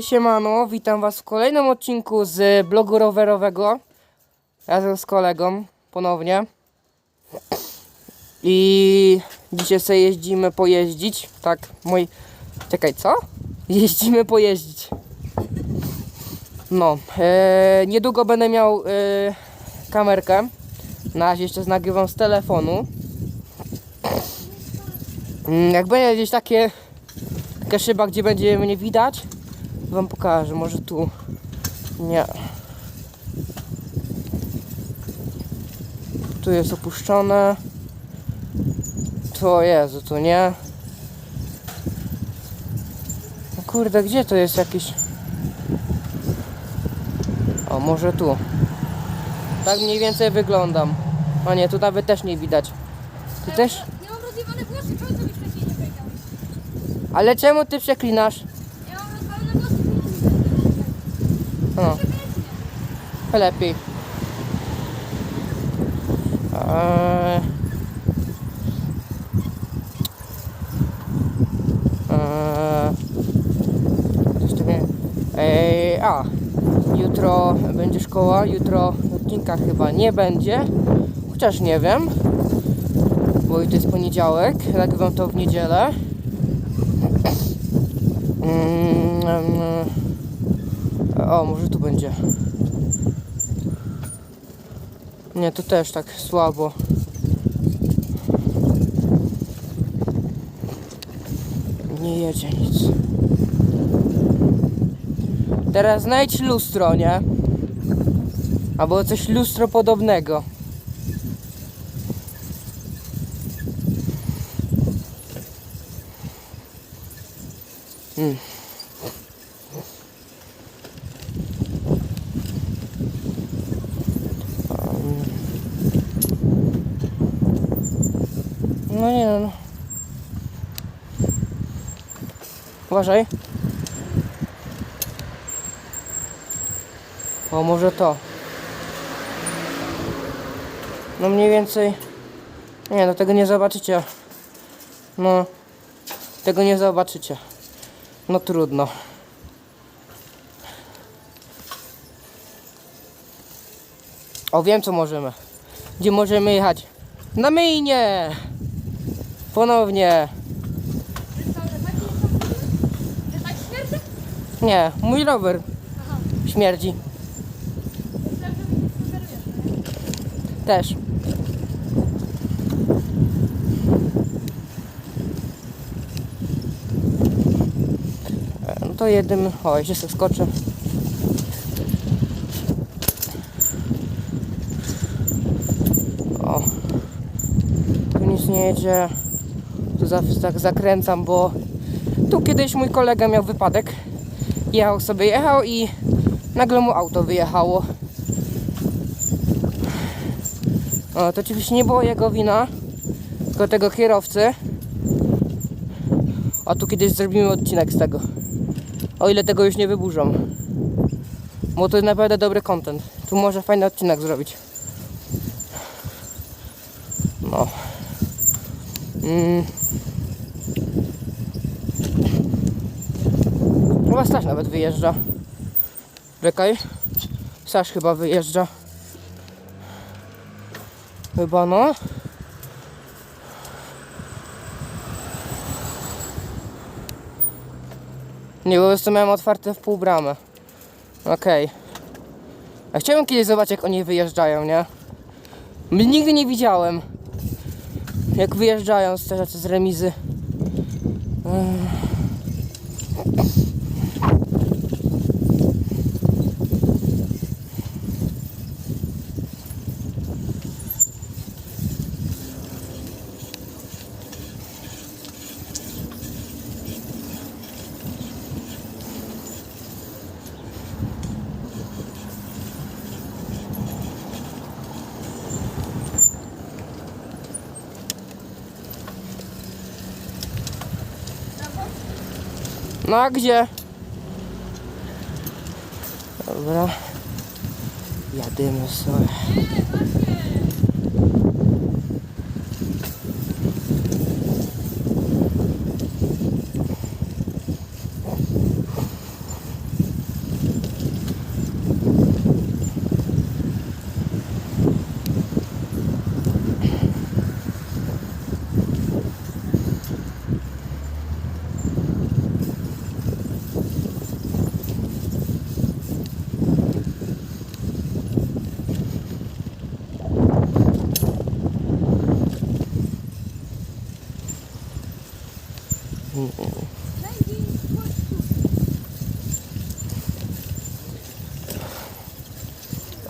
Siemano, witam was w kolejnym odcinku z blogu rowerowego. Razem z kolegą ponownie. I dzisiaj sobie jeździmy pojeździć, tak, mój, czekaj, co? Jeździmy pojeździć. No, e, niedługo będę miał e, kamerkę, na razie jeszcze nagrywam z telefonu. Mm, jak będzie gdzieś takie taka szyba, gdzie będzie mnie widać, wam pokażę, może tu. Nie. Tu jest opuszczone. To Jezu, tu nie. No kurde, gdzie to jest jakiś... O, może tu. Tak mniej więcej wyglądam. O nie, tu nawet też nie widać. Tu też? Ja mam włosy, czemu wcześniej nie? Ale czemu ty przeklinasz? Ja mam rozwalone włosy, No. Lepiej. Eee. Eee. Eee, a. Jutro będzie szkoła, jutro odcinka chyba nie będzie. Chociaż nie wiem. Bo to jest poniedziałek, nagrywam to w niedzielę. Mm, em, o, może tu będzie. Nie, to też tak słabo. Nie jedzie nic. Teraz znajdź lustro, nie? Albo coś lustro podobnego. Hmm. No nie no. Uważaj. O, może to. No mniej więcej. Nie, no tego nie zobaczycie. No. Tego nie zobaczycie. No trudno. O, wiem co możemy. Gdzie możemy jechać? Na myjnie! Ponownie. Nie, mój rower śmierdzi. Też. E, No to jednym. O, jeszcze skoczę. O. Tu nic nie jedzie. Tak zakręcam, bo tu kiedyś mój kolega miał wypadek. Jechał sobie, jechał i nagle mu auto wyjechało. O, to oczywiście nie było jego wina, tylko tego kierowcy. A tu kiedyś zrobimy odcinek z tego. O ile tego już nie wyburzą. Bo to jest naprawdę dobry content. Tu może fajny odcinek zrobić. No. Mm. Chyba Staś nawet wyjeżdża. Czekaj. Staś chyba wyjeżdża. Chyba no. Nie, po prostu miałem otwarte w pół bramę. Okej. A chciałem kiedyś zobaczyć jak oni wyjeżdżają, nie? Nigdy nie widziałem. Jak wyjeżdżają z, z remizy. No a gdzie? Dobra. Jadymy sobie.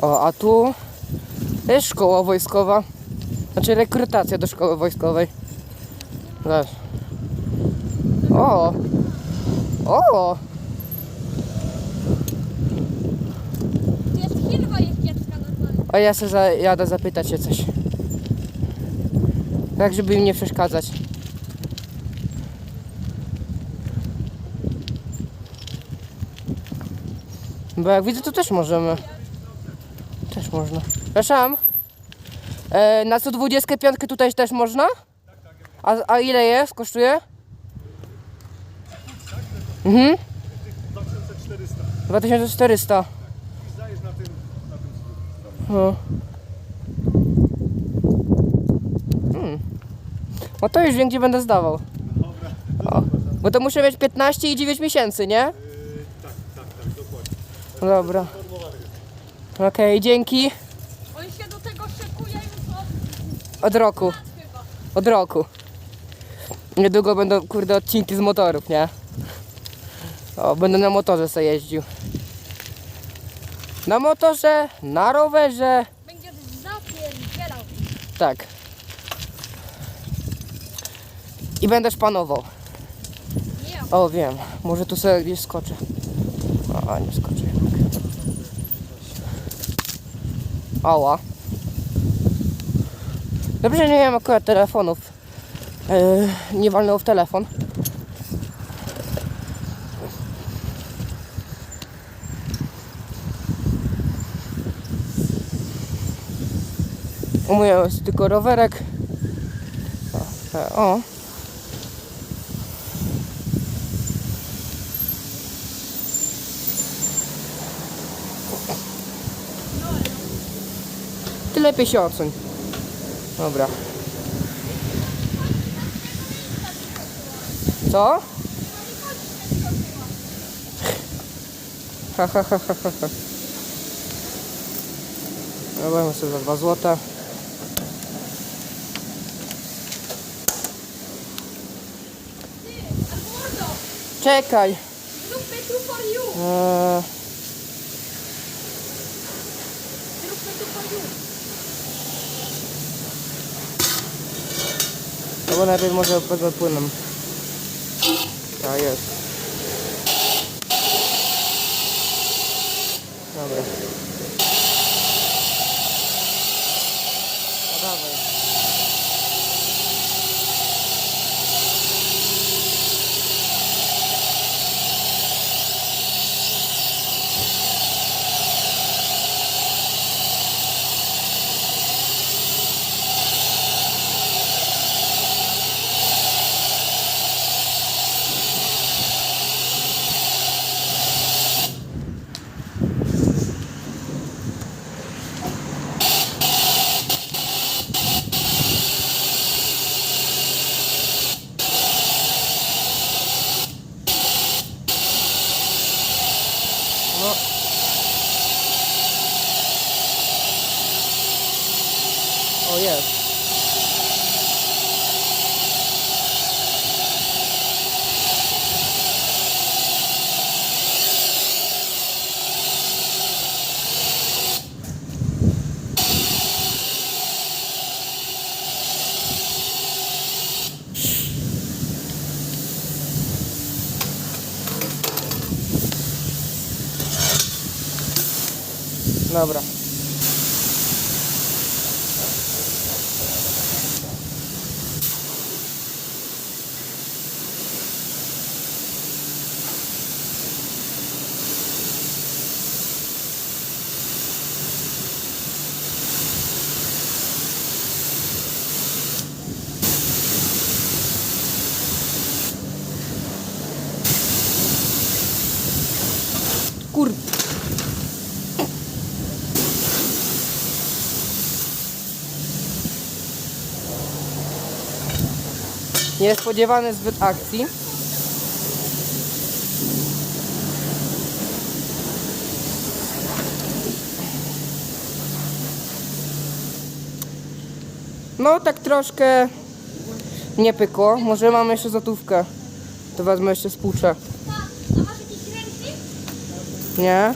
O, a tu jest szkoła wojskowa. Znaczy rekrutacja do szkoły wojskowej. Zobacz. O! O! Jest jest. A ja se zajadę zapytać się coś. Tak, żeby im nie przeszkadzać. Bo jak widzę, to też możemy. Też można. Przepraszam. E, na 125 tutaj też można? A, a ile jest? Kosztuje? Mhm. 2400 2400. i zdajesz na tym, na tym No. Hmm. No to już wiem, gdzie będę zdawał. O. Bo to muszę mieć 15 i 9 miesięcy, nie? tak, tak, tak, dokładnie. No Dobra. Okej, dzięki. On się do tego szykuje już od Od roku. chyba. Od roku. Niedługo będą, kurde, odcinki z motorów, nie? O, będę na motorze sobie jeździł. Na motorze, na rowerze. Będziesz zapierdzielał. Tak. I będę szpanował. Nie, O, wiem. Może tu sobie gdzieś skoczę. A, nie skoczę jednak. Ała. Dobrze, że nie wiem akurat telefonów. Yy, nie walnęło w telefon. U mnie jest tylko rowerek. O, e, o. Ty lepiej się odsuń. Dobra. Co? Ha, ha, ha, ha, ha. Dobra, sobie za 2 złota. Czekaj. zróbmy tu for you. Eee, Zróbmy tu for you. No bo najpierw może wezmę płynem. A jest. Dobra. No dawaj. No. O jest. Dobra. Niespodziewany zbyt akcji. No tak troszkę nie pykło. Może mam jeszcze złotówkę. To wezmę jeszcze spłuczę. Nie?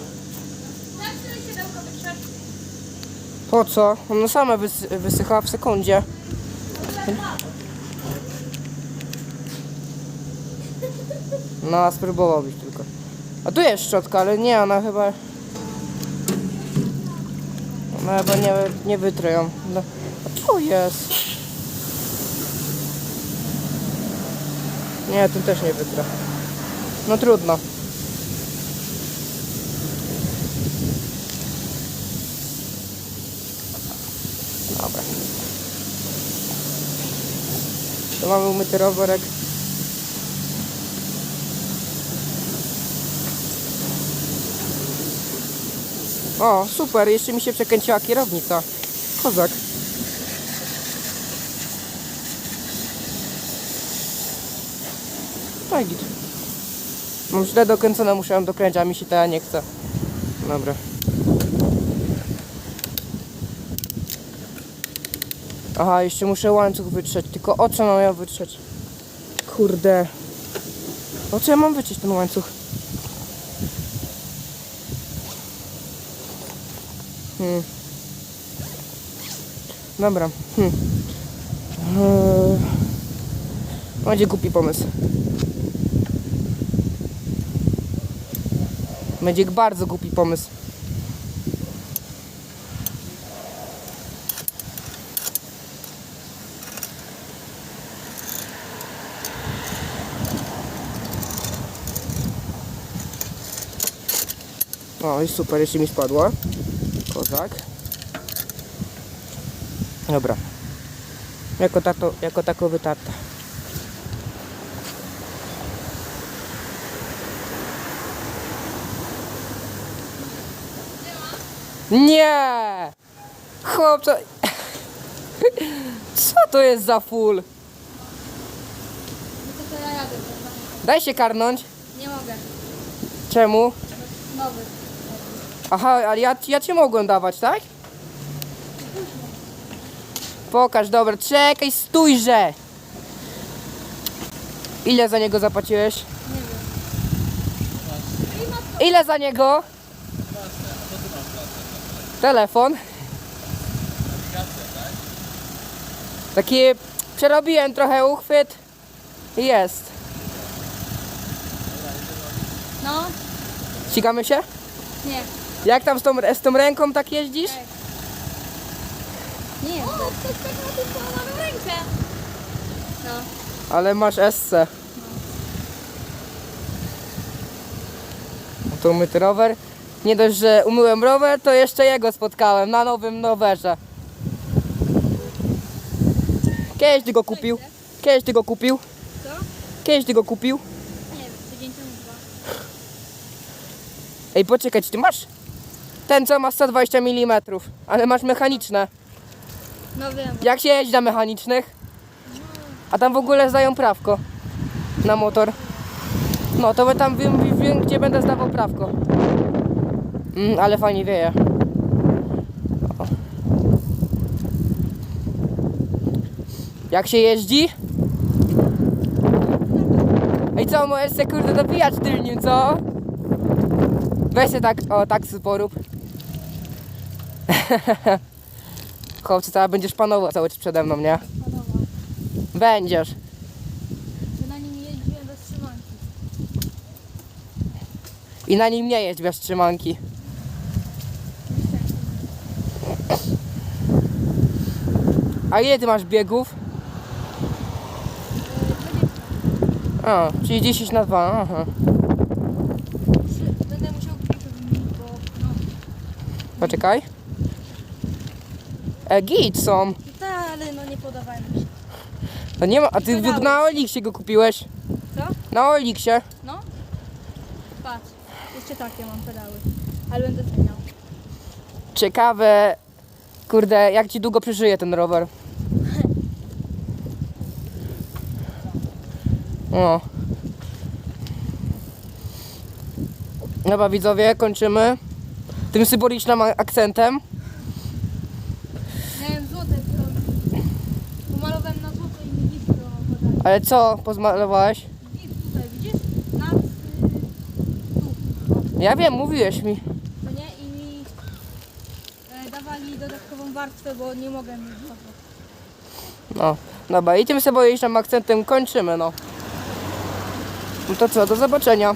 Po co? Ona sama wys wysycha w sekundzie. No, spróbowałbyś tylko. A tu jest szczotka, ale nie, ona chyba... Ona chyba nie, nie wytrę ją. No. A tu jest. Nie, tym też nie wytrę. No trudno. Dobra. To mamy umyty rowerek. O, super, jeszcze mi się przekręciła kierownica. Kozak. Tak, git. Mam źle dokręcone, muszę ją dokręcić, a mi się teraz nie chce. Dobra. Aha, jeszcze muszę łańcuch wytrzeć. Tylko o co mam ja wytrzeć? Kurde. O co ja mam wytrzeć ten łańcuch? Hmm. Dobra. Hmm. Eee. Będzie głupi pomysł. Będzie bardzo głupi pomysł. O, i super, jeszcze mi spadła. Kozak. Dobra. Jako, tato, jako tako wytarta. Nie! Chłopcze... Co to jest za full? No to, to ja jadę. Daj się karnąć. Nie mogę. Czemu? Nowy. Aha, ale ja, ja cię mogłem dawać, tak? Pokaż, dobra, czekaj, stójże! Ile za niego zapłaciłeś? Nie wiem. Ile za niego? Telefon. Taki przerobiłem trochę uchwyt. Jest. No? Ścigamy się? Nie. Jak tam z tą, z tą ręką tak jeździsz? Tak. Nie. O, ktoś tak ma tu połamaną rękę. No. Ale masz SC. To umyty rower. Nie dość, że umyłem rower, to jeszcze jego spotkałem na nowym rowerze. Kiedyś ty go kupił? Kiedyś ty go kupił? Co? Kiedyś ty go kupił? Nie wiem, tydzień temu dwa. Ej, poczekaj, czy ty masz? Ten co ma 120 mm, ale masz mechaniczne. No wiem. Jak się jeździ na mechanicznych? A tam w ogóle zdają prawko na motor. No to by tam wiem, wiem gdzie będę zdawał prawko. Mm, ale fajnie wieje. O. Jak się jeździ? Ej co, możesz se kurde dopijać tylnym, co? Weź się tak, o tak porób. Chłopcy, teraz będziesz panował cały czas przede mną, nie? Podoba. Będziesz. Czy na nim jeździłem bez trzymanki? I na nim nie jedź bez trzymanki. A ile ty masz biegów? 20. A, czyli 10 na 2. Aha. Będę musiał kupić, bo no. Poczekaj. E, git są. Tak, ale no nie podawałem się. To nie ma, a ty Pedały. na Oliksie go kupiłeś? Co? Na Oliksie. No? Patrz. Jeszcze takie mam pedały. Ale będę zmieniał. Ciekawe, kurde, jak ci długo przeżyje ten rower? O. Dobra widzowie, kończymy tym symbolicznym akcentem. Miałem złote tylko. Pomalowałem na złoto i mi gift do podania. Ale co pozmalowałeś? Tutaj, widzisz? Na y, tu. Ja wiem, mówiłeś mi. To nie? I mi e, dawali dodatkową warstwę, bo nie mogę mieć. No, dobra, i tym symbolicznym akcentem kończymy, no. No to co, do zobaczenia.